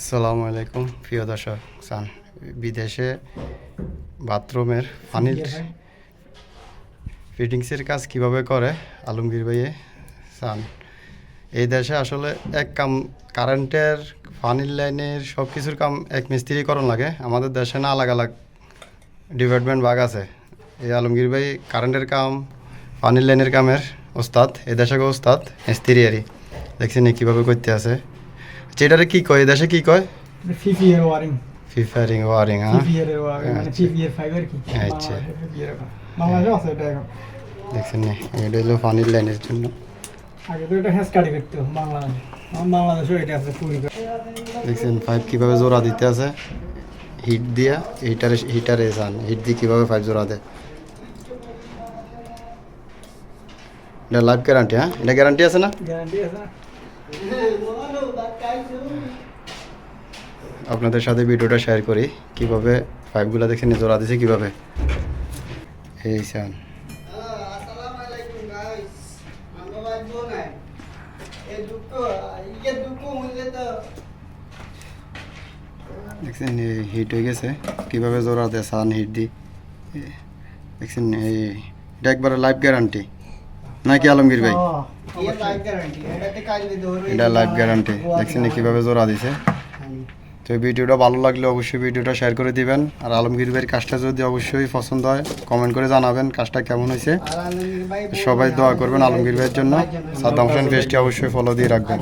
আসসালামু আলাইকুম প্রিয় দর্শক সান বিদেশে বাথরুমের পানির ফিটিংসের কাজ কীভাবে করে? আলমগীর ভাইয়ে সান এই দেশে আসলে এক কাম কারেন্টের পানির লাইনের সব কিছুর কাম এক মিস্ত্রিকরণ লাগে। আমাদের দেশে না আলাগ আলাগ ডিপার্টমেন্ট ভাগ আছে। এই আলমগীর ভাই কারেন্টের কাম পানির লাইনের কামের ওস্তাদ এই দেশে ওস্তাদ মিস্ত্রি আরই দেখছেন কীভাবে করতে আছে। আচ্ছা, এটারে কি কয় দেশে কি কয়? ফিফি এর ওয়ারিং ফিফারিং ওয়ারিং হ্যাঁ? ফিফি এর ওয়ারিং মানে আচ্ছা। ফিফি এর ফাইভ আর কি? আচ্ছা। বাংলাদেশে আছে এটা এখন। দেখছেন নি? এটা হলো পানির লাইনের জন্য। আগে তো এটা করতে বাংলাদেশে। এটা আছে পুরি দেখছেন পাইপ কীভাবে জোড়া দিতে আছে? হিট দিয়া হিটারে হিটারে যান। হিট দিয়ে কীভাবে পাইপ জোড়া দেয়? এটা লাইফ গ্যারান্টি হ্যাঁ? এটা গ্যারান্টি আছে না? গ্যারান্টি আছে না? আপনাদের সাথে ভিডিওটা শেয়ার করি। কীভাবে পাইপগুলো দেখে নিয়ে জোড়া দিছে, কীভাবে? এই সান. দেখছেন হিট হয়ে গেছে। কীভাবে জোড়া দেয় সান হিট দি? দেখছেন, এই, এটা একবারে লাইফ গ্যারান্টি নাকি আলমগীর ভাই? doro. এটা লাইফ গ্যারান্টি দেখছেন কীভাবে জোড়া দিছে? তো ভিডিওটা ভালো লাগলে অবশ্যই ভিডিওটা শেয়ার করে দিবেন। আর আলমগীর ভাইয়ের কাজটা যদি অবশ্যই পছন্দ হয় কমেন্ট করে জানাবেন কাজটা কেমন হয়েছে। সবাই দোয়া করবেন আলমগীর ভাইয়ের জন্য। সাদ্দাম হোসেন পেজটি অবশ্যই ফলো দিয়ে রাখবেন।